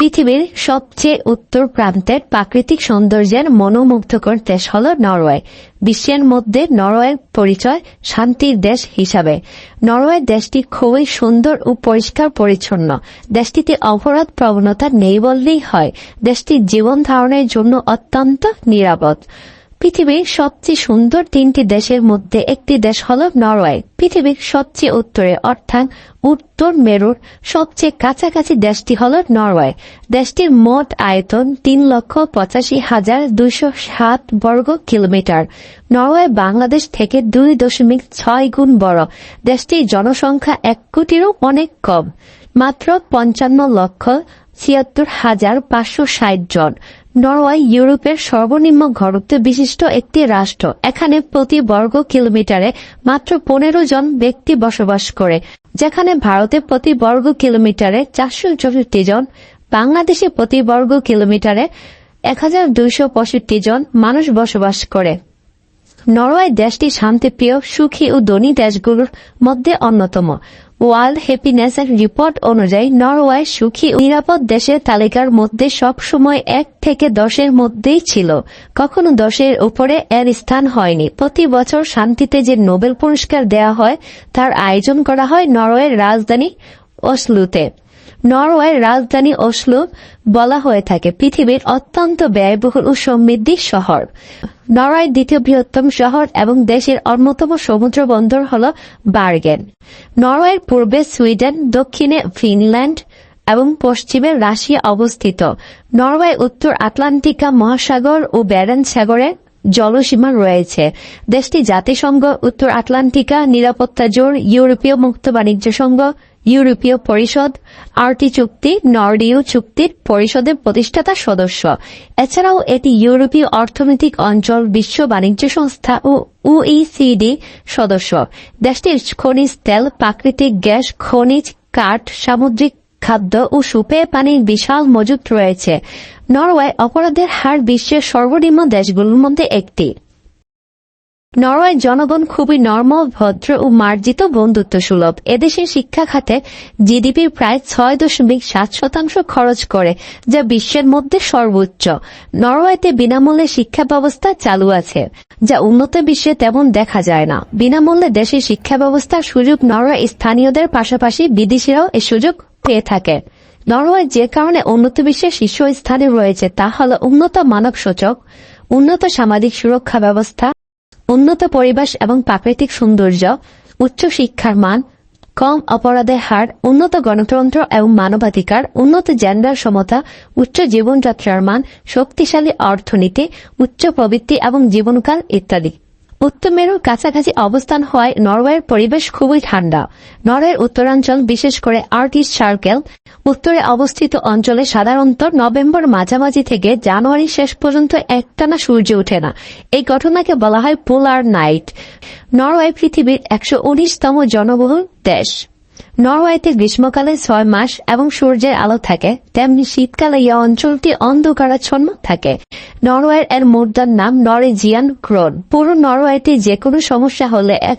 পৃথিবীর সবচেয়ে উত্তর প্রান্তের প্রাকৃতিক সৌন্দর্যের মনোমুগ্ধকর দেশ হল নরওয়ে। বিশ্বের মধ্যে নরওয়ের পরিচয় শান্তির দেশ হিসাবে। নরওয়ে দেশটি খুবই সুন্দর ও পরিষ্কার পরিচ্ছন্ন। দেশটিতে অপরাধ প্রবণতা নেই বললেই হয়। দেশটির জীবন ধারণের জন্য অত্যন্ত নিরাপদ। পৃথিবীর সবচেয়ে সুন্দর তিনটি দেশের মধ্যে একটি দেশ হল নরওয়ে। পৃথিবীর সবচেয়ে উত্তরে, অর্থাৎ উত্তর মেরুর সবচেয়ে কাছাকাছি দেশটি হল নরওয়ে। দেশটির মোট আয়তন তিন লক্ষ পঁচাশি হাজার দুইশো সাত বর্গ কিলোমিটার। নরওয়ে বাংলাদেশ থেকে দুই দশমিক ছয় গুণ বড়। দেশটির জনসংখ্যা এক কোটিরও অনেক কম। মাত্র পঞ্চান্ন লক্ষ ছিয়াত্তর হাজার পাঁচশো ষাট জন। নরওয়ে ইউরোপের সর্বনিম্ন ঘরত্ব বিশিষ্ট একটি রাষ্ট্র। এখানে প্রতি বর্গ কিলোমিটারে মাত্র পনেরো জন ব্যক্তি বসবাস করে, যেখানে ভারতে প্রতি বর্গ কিলোমিটারে চারশো চৌষট্টি জন, বাংলাদেশে প্রতি বর্গ কিলোমিটারে এক হাজার দুইশো পঁয়ষট্টি জন মানুষ বসবাস করে। নরওয়ে দেশটি শান্তিপ্রিয়, সুখী ও ধনী দেশগুলোর মধ্যে অন্যতম। ওয়ার্ল্ড হ্যাপিনেস রিপোর্ট অনুযায়ী নরওয়ে সুখী নিরাপদ দেশের তালিকার মধ্যে সবসময় এক থেকে দশের মধ্যেই ছিল। কখনো দশের উপরে এর স্থান হয়নি। প্রতি বছর শান্তিতে যে নোবেল পুরস্কার দেয়া হয়, তার আয়োজন করা হয় নরওয়ের রাজধানী অসলুতে নরওয়ের রাজধানী অসলো বলা হয়ে থাকে, পৃথিবীর অত্যন্ত ব্যয়বহুল ও সমৃদ্ধি শহর। নরওয়ের দ্বিতীয় বৃহত্তম শহর এবং দেশের অন্যতম সমুদ্র বন্দর হল বার্গেন। নরওয়ের পূর্বে সুইডেন, দক্ষিণে ফিনল্যান্ড এবং পশ্চিমে রাশিয়া অবস্থিত। নরওয়ে উত্তর আটলান্টিকা মহাসাগর ও ব্যারেন সাগরে জলসীমা রয়েছে। দেশটি জাতিসংঘ, উত্তর আটলান্টিকা, নিরাপত্তা জোর ইউরোপীয় মুক্ত বাণিজ্য সংঘ ইউরোপীয় পরিষদ, আরটি চুক্তি নর্ডিও চুক্তির পরিষদের প্রতিষ্ঠাতা সদস্য। এছাড়াও এটি ইউরোপীয় অর্থনৈতিক অঞ্চল, বিশ্ব বাণিজ্য সংস্থা ও ওইসিডি সদস্য। দেশটির খনিজ তেল, প্রাকৃতিক গ্যাস, খনিজ, কাঠ, সামুদ্রিক খাদ্য ও সুপেয় পানির বিশাল মজুত রয়েছে। নরওয়ে অপরাধের হার বিশ্বের সর্বনিম্ন দেশগুলোর মধ্যে একটি। নরওয়ের জনগণ খুবই নর্ম ভদ্র ও মার্জিত বন্ধুত্ব সুলভ। এদেশের শিক্ষা খাতে জিডিপির প্রায় ছয় দশমিক সাত শতাংশ খরচ করে, যা বিশ্বের মধ্যে সর্বোচ্চ। নরওয়েতে বিনামূল্যে শিক্ষা ব্যবস্থা চালু আছে, যা উন্নত বিশ্বে তেমন দেখা যায় না। বিনামূল্যে দেশের শিক্ষা ব্যবস্থার সুযোগ নরওয়ে স্থানীয়দের পাশাপাশি বিদেশিরাও এ সুযোগ পেয়ে থাকে। নরওয়ে যে কারণে উন্নত বিশ্বের শীর্ষ স্থানে রয়েছে তা হল উন্নত মানব সূচক উন্নত সামাজিক সুরক্ষা ব্যবস্থা উন্নত পরিবেশ এবং প্রাকৃতিক সৌন্দর্য, উচ্চ শিক্ষার মান, কম অপরাধের হার, উন্নত গণতন্ত্র এবং মানবাধিকার, উন্নত জেন্ডার সমতা, উচ্চ জীবনযাত্রার মান, শক্তিশালী অর্থনীতি, উচ্চ প্রবৃত্তি এবং জীবনকাল ইত্যাদি। উত্তর মেরুর কাছাকাছি অবস্থান হওয়ায় নরওয়ের পরিবেশ খুবই ঠান্ডা। নরওয়ের উত্তরাঞ্চল, বিশেষ করে আর্টিস সার্কেল, উত্তরে অবস্থিত অঞ্চলে সাধারণত নভেম্বর মাঝামাঝি থেকে জানুয়ারি শেষ পর্যন্ত একটানা সূর্য ওঠে না। এই ঘটনাকে বলা হয় পোলার নাইট। নরওয়ে পৃথিবীর একশো উনিশতম জনবহুল দেশ। নরওয়েতে গ্রীষ্মকালে ছয় মাস এবং সূর্যের আলো থাকে, তেমনি শীতকালে এই অঞ্চলটি অন্ধকারাচ্ছন্ন থাকে। নরওয়ের এর মুদ্রার নাম নরেজিয়ান ক্রোন পুরো নরওয়েতে যে কোনো সমস্যা হলে এক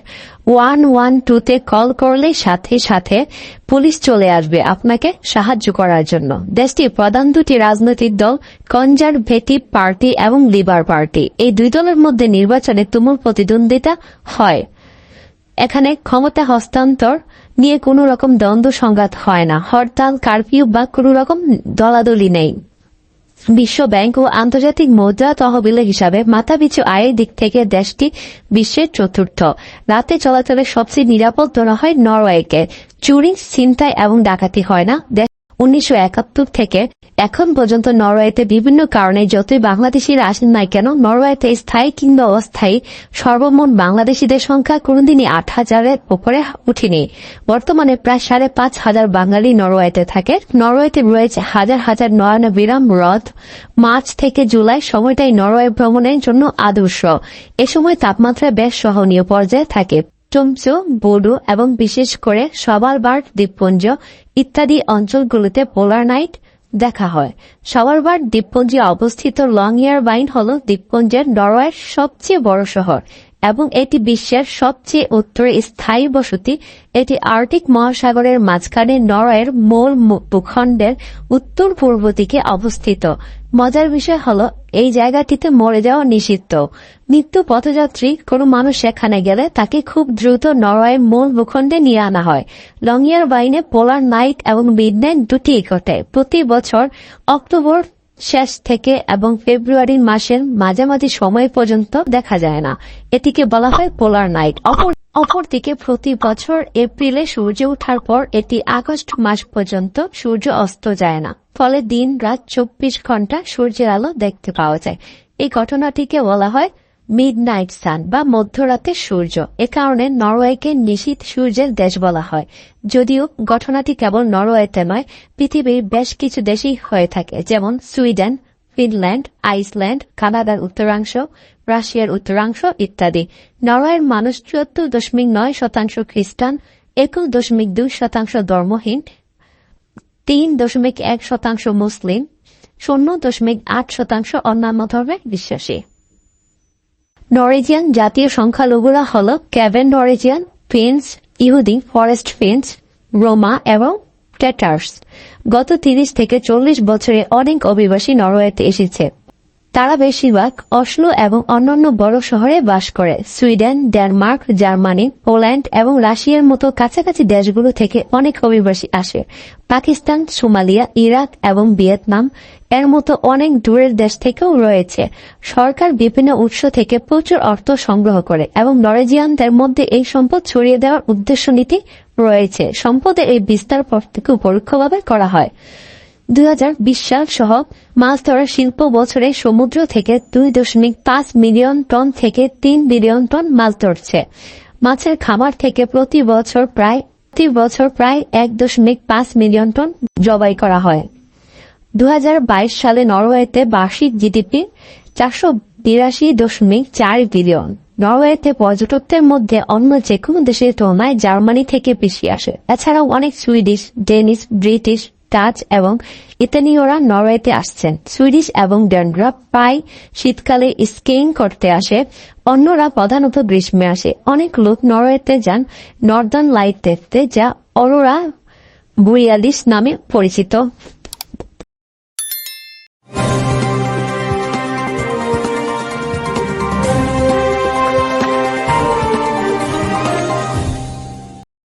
ওয়ান ওয়ান টুতে কল করলে সাথে সাথে পুলিশ চলে আসবে আপনাকে সাহায্য করার জন্য। দেশটির প্রধান দুটি রাজনৈতিক দল কনজারভেটিভ পার্টি এবং লিবার পার্টি। এই দুই দলের মধ্যে নির্বাচনে তুমুল প্রতিদ্বন্দ্বিতা হয়। এখানে ক্ষমতা হস্তান্তর নিয়ে কোনো রকম দ্বন্দ্ব সংঘাত হয় না। হরতাল, কারফিউ বা কোনো রকম দলাদলি নেই। বিশ্ব ব্যাংক ও আন্তর্জাতিক মুদ্রা তহবিলের হিসাবে মাথাপিছু আয়ের দিক থেকে দেশটি বিশ্বের চতুর্থ। রাতে চলাচলের সবচেয়ে নিরাপদ ধরা হয় নরওয়েকে। চুরি, ছিনতাই এবং ডাকাতি হয় না। উনিশশো একাত্তর থেকে এখন পর্যন্ত নরওয়েতে বিভিন্ন কারণে যতই বাংলাদেশিরা আসেন নাই কেন, নরওয়েতে স্থায়ী কিংবা অস্থায়ী সর্বমোট বাংলাদেশিদের সংখ্যা কোনদিনই আট হাজারের উপরে উঠেনি বর্তমানে প্রায় সাড়ে পাঁচ হাজার বাঙালি নরওয়েতে থাকে। নরওয়েতে রয়েছে হাজার হাজার নয়না বিরাম হ্রদ। মার্চ থেকে জুলাই সময়টাই নরওয়ে ভ্রমণের জন্য আদর্শ। এ সময় তাপমাত্রা বেশ সহনীয় পর্যায়ে থাকে। টুমচু বোডো এবং বিশেষ করে সবারবার্ড দ্বীপপুঞ্জ ইত্যাদি অঞ্চলগুলোতে পোলার নাইট দেখা হয়। সবারবার্ড দ্বীপপুঞ্জে অবস্থিত লং ইয়ার বাইন হল দ্বীপপুঞ্জের নরওয়ের সবচেয়ে বড় শহর। এবং এটি বিশ্বের সবচেয়ে উত্তরে স্থায়ী বসতি। এটি আর্টিক মহাসাগরের মাঝখানে নরওয়ের মূল ভূখণ্ডের উত্তর পূর্ব দিকে অবস্থিত। মজার বিষয় হল, এই জায়গাটিতে মরে যাওয়া নিষিদ্ধ। মৃত্যু পথযাত্রী কোনো মানুষ সেখানে গেলে তাকে খুব দ্রুত নরওয়ের মূল ভূখণ্ডে নিয়ে আনা হয়। লংয়ার বাইনে পোলার নাইট এবং মিডনাইট দুটি ঘটে। প্রতি বছর অক্টোবর শেষ থেকে এবং ফেব্রুয়ারি মাসের মাঝামাঝি সময় পর্যন্ত দেখা যায় না। এটিকে বলা হয় পোলার নাইট। অপর অপরদিকে প্রতি বছর এপ্রিলে সূর্য ওঠার পর এটি আগস্ট মাস পর্যন্ত সূর্য অস্ত যায় না। ফলে দিন রাত চব্বিশ ঘণ্টা সূর্যের আলো দেখতে পাওয়া যায়। এই ঘটনাটিকে বলা হয় মিড নাইট সান বা মধ্যরাতে সূর্য। এ কারণে নরওয়েকে নিশীত সূর্যের দেশ বলা হয়। যদিও ঘটনাটি কেবল নরওয়েতে নয়, পৃথিবীর বেশ কিছু দেশেই হয়ে থাকে, যেমন সুইডেন, ফিনল্যান্ড, আইসল্যান্ড, কানাডার উত্তরাংশ, রাশিয়ার উত্তরাংশ ইত্যাদি। নরওয়ের মানুষ চুয়াত্তর দশমিক নয় শতাংশ খ্রিস্টান, একুশ দশমিক দুই শতাংশ ধর্মহীন, তিন দশমিক এক শতাংশ মুসলিম, শূন্য দশমিক আট শতাংশ অন্যান্য ধর্মে বিশ্বাসী। নরিজিয়ান জাতীয় সংখ্যালঘুরা হল ক্যাভেন নরেজিয়ান, ফিন্স, ইহুদি, ফরেস্ট ফিন্স, রোমা এবং টেটার্স। গত তিরিশ থেকে চল্লিশ বছরে অনেক অভিবাসী নরওয়েতে এসেছে। তারা বেশিরভাগ অসলো এবং অন্যান্য বড় শহরে বাস করে। সুইডেন, ডেনমার্ক, জার্মানি, পোল্যান্ড এবং রাশিয়ার মতো কাছাকাছি দেশগুলো থেকে অনেক অভিবাসী আসে। পাকিস্তান, সোমালিয়া, ইরাক এবং ভিয়েতনাম এর মতো অনেক দূরের দেশ থেকেও রয়েছে। সরকার বিভিন্ন উৎস থেকে প্রচুর অর্থ সংগ্রহ করে এবং নরেজিয়ানদের মধ্যে এই সম্পদ ছড়িয়ে দেওয়ার উদ্দেশ্য নীতি রয়েছে। সম্পদের এই বিস্তার থেকে পরোক্ষভাবে করা হয়। দুই হাজার বিশ সাল সহ মাছ ধরার শিল্প বছরে সমুদ্র থেকে দুই দশমিক পাঁচ মিলিয়ন টন থেকে তিন বিলিয়ন টন মাছ ধরছে। মাছের খামার থেকে প্রতি বছর প্রায়, প্রতি বছর প্রায় এক দশমিক পাঁচ মিলিয়ন টন জবাই করা হয়। দুই হাজার বাইশ সালে নরওয়েতে বার্ষিক জিডিপি চারশো বিরাশি দশমিক চার বিলিয়ন। নরওয়েতে পর্যটকদের মধ্যে অন্য যে কোনো দেশের তুলনায় জার্মানি থেকে পিছিয়ে আসে। এছাড়াও অনেক সুইডিশ, ডেনিশ, ব্রিটিশ ডাচ এবং ইতালীয়রা নরওয়েতে আসছেন। সুইডিশ এবং ডেনরা প্রায় শীতকালে স্কেইং করতে আসে। অন্যরা প্রধানত গ্রীষ্মে আসে। অনেক লোক নরওয়েতে যান নর্দার্ন লাইট দেখতে যা অরোরা বুরিয়ালিস নামে পরিচিত।